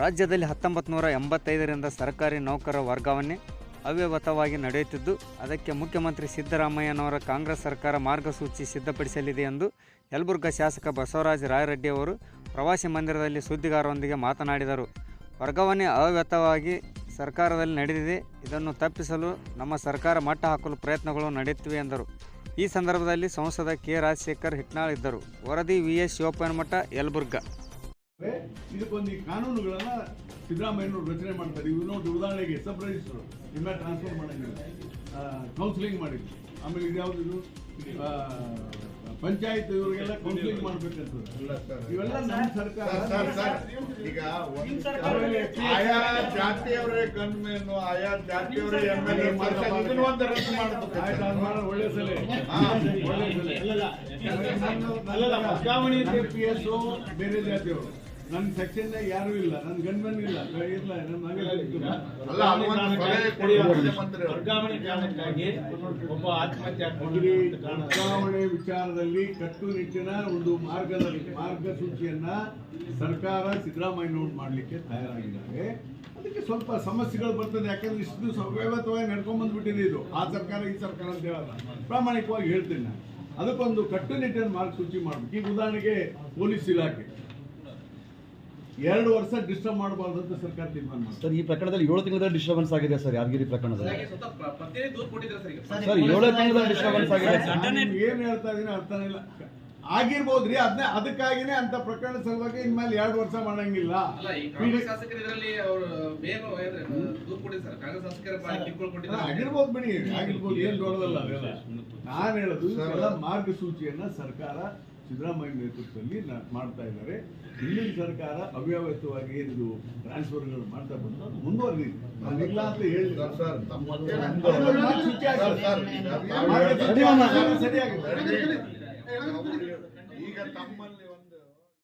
ರಾಜ್ಯದಲ್ಲಿ ಹತ್ತೊಂಬತ್ತು ನೂರ ಎಂಬತ್ತೈದರಿಂದ ಸರ್ಕಾರಿ ನೌಕರರ ವರ್ಗಾವಣೆ ಅವ್ಯವತವಾಗಿ ನಡೆಯುತ್ತಿದ್ದು, ಅದಕ್ಕೆ ಮುಖ್ಯಮಂತ್ರಿ ಸಿದ್ದರಾಮಯ್ಯನವರ ಕಾಂಗ್ರೆಸ್ ಸರ್ಕಾರ ಮಾರ್ಗಸೂಚಿ ಸಿದ್ಧಪಡಿಸಲಿದೆ ಎಂದು ಯಲಬುರ್ಗಾ ಶಾಸಕ ಬಸವರಾಜ ರಾಯರೆಡ್ಡಿ ಅವರು ಪ್ರವಾಸಿ ಮಂದಿರದಲ್ಲಿ ಸುದ್ದಿಗಾರರೊಂದಿಗೆ ಮಾತನಾಡಿದರು. ವರ್ಗಾವಣೆ ಅವ್ಯವತವಾಗಿ ಸರ್ಕಾರದಲ್ಲಿ ನಡೆದಿದೆ. ಇದನ್ನು ತಪ್ಪಿಸಲು ನಮ್ಮ ಸರ್ಕಾರ ಮಟ್ಟ ಹಾಕಲು ಪ್ರಯತ್ನಗಳು ನಡೆಯುತ್ತಿವೆ ಎಂದರು. ಈ ಸಂದರ್ಭದಲ್ಲಿ ಸಂಸದ ಕೆ ರಾಜಶೇಖರ್ ಹಿಟ್ನಾಳ್ ಇದ್ದರು. ವರದಿ ವಿ ಎಸ್ ಶಿವಪ್ಪನಮಠ ಯಲಬುರ್ಗಾ. ಇದಕ್ಕೊಂದು ಈ ಕಾನೂನುಗಳನ್ನ ಸಿದ್ದರಾಮಯ್ಯನವರು ರಚನೆ ಮಾಡ್ತಾರೆ. ಇವು ನೋಡಿ ಉದಾಹರಣೆಗೆ ಸಬ್ ರಿಜಿಸ್ಟರ್ ಇನ್ನ ಟ್ರಾನ್ಸ್ಫರ್ ಮಾಡಂಗಿಲ್ಲ ಕೌನ್ಸಿಲಿಂಗ್ ಮಾಡಿದ್ರು. ಆಮೇಲೆ ಇದ್ಯಾವ್ದು ಇದು ಆ, ಪಂಚಾಯತ್ ಇವರಿಗೆಲ್ಲ ಕೌನ್ಸಿಲಿಂಗ್ ಮಾಡ್ಬೇಕಂತ ಇವೆಲ್ಲ ನಮ್ಮ ಸರ್ಕಾರ. ಸರ್, ಸರ್, ಈಗ ಒಂದು ಆಯಾ ಜಾತಿಯವರೇ ಕಣ್ಮೇನು ಆಯಾ ಜಾತಿಯವರೇ ಎಂ ಎಲ್ ಎ ಒಳ್ಳೆ ಸಲಹೆ. ಒಳ್ಳೆ ಸಲಹೆ. ಪಿ ಎಸ್ ಬೇರೆ ಜಾತಿಯವರು. ನನ್ನ ಸೆಕ್ಷನ್ ಯಾರು ಇಲ್ಲ ನನ್ನ ಗಂಡ ಇಲ್ಲ ಇಲ್ಲ ಒಬ್ಬ ಆತ್ಮಹತ್ಯೆ ವರ್ಗಾವಣೆ ವಿಚಾರದಲ್ಲಿ ಕಟ್ಟುನಿಟ್ಟಿನ ಒಂದು ಮಾರ್ಗದಲ್ಲಿ ಮಾರ್ಗಸೂಚಿಯನ್ನ ಸರ್ಕಾರ ಸಿದ್ದರಾಮಯ್ಯನವರು ಮಾಡ್ಲಿಕ್ಕೆ ತಯಾರಾಗಿದ್ದಾರೆ. ಅದಕ್ಕೆ ಸ್ವಲ್ಪ ಸಮಸ್ಯೆಗಳು ಬರ್ತದೆ. ಯಾಕಂದ್ರೆ ಇಷ್ಟು ದಿವಸ ಅವ್ಯವತವಾಗಿ ನಡ್ಕೊಂಡ್ ಬಂದ್ಬಿಟ್ಟಿದೆ ಇದು. ಆ ಸರ್ಕಾರ ಈ ಸರ್ಕಾರ ಅಂತ ಹೇಳಲ್ಲ. ಪ್ರಾಮಾಣಿಕವಾಗಿ ಹೇಳ್ತೀನಿ ನಾನು. ಅದಕ್ಕೊಂದು ಕಟ್ಟುನಿಟ್ಟಿನ ಮಾರ್ಗಸೂಚಿ ಮಾಡ್ಬೇಕು. ಈಗ ಉದಾಹರಣೆಗೆ ಪೊಲೀಸ್ ಇಲಾಖೆ. ಎರಡು ವರ್ಷ ಡಿಸ್ಟರ್ಬ್ ಮಾಡಬಾರ್ದು ಅಂತ ಸರ್ಕಾರ ತೀರ್ಮಾನ ಮಾಡಿದೆ. ಸರ್ ಈ ಪ್ರಕರಣದಲ್ಲಿ ಏಳು ತಿಂಗಳ ಡಿಸ್ಟರ್ಬೆನ್ಸ್ ಆಗಿದೆ ಸರ್ ಯಾದಗಿರಿ ಪ್ರಕರಣದಲ್ಲಿ. ಸರ್ ಸರ್ ಏಳು ತಿಂಗಳ ಡಿಸ್ಟರ್ಬೆನ್ಸ್ ಆಗಿದೆ. ಏನ್ ಹೇಳ್ತಾ ಇದೀನಿ ಅರ್ಥನೇ ಇಲ್ಲ. ಆಗಿರ್ಬೋದ್ರಿ ಅದನ್ನ ಅದಕ್ಕಾಗಿನೇ ಅಂತ ಪ್ರಕರಣ ಸಲುವಾಗಿ ಇನ್ಮೇಲೆ ಎರಡು ವರ್ಷ ಮಾಡಂಗಿಲ್ಲ. ಆಗಿರ್ಬೋದು ಬಿಡಿ ಆಗಿರ್ಬೋದು ಏನ್ ದೊಡ್ಡದಲ್ಲ ಅದೆಲ್ಲ ನಾನು ಹೇಳೋದು ಎಲ್ಲ ಮಾರ್ಗಸೂಚಿಯನ್ನ ಸರ್ಕಾರ ಸಿದ್ದರಾಮಯ್ಯ ನೇತೃತ್ವದಲ್ಲಿ ಮಾಡ್ತಾ ಇದ್ದಾರೆ ಹಿಂದಿನ ಸರ್ಕಾರ ಅವ್ಯವಸ್ಥವಾಗಿ ಏನಿದು ಟ್ರಾನ್ಸ್ಫರ್ಗಳು ಮಾಡ್ತಾ ಬಂದು ಅದು ಮುಂದುವರೆದಿದೆ ಅಂತ ಹೇಳಿ ಸರಿಯಾಗಿದೆ ಈಗ ತಮ್ಮಲ್ಲಿ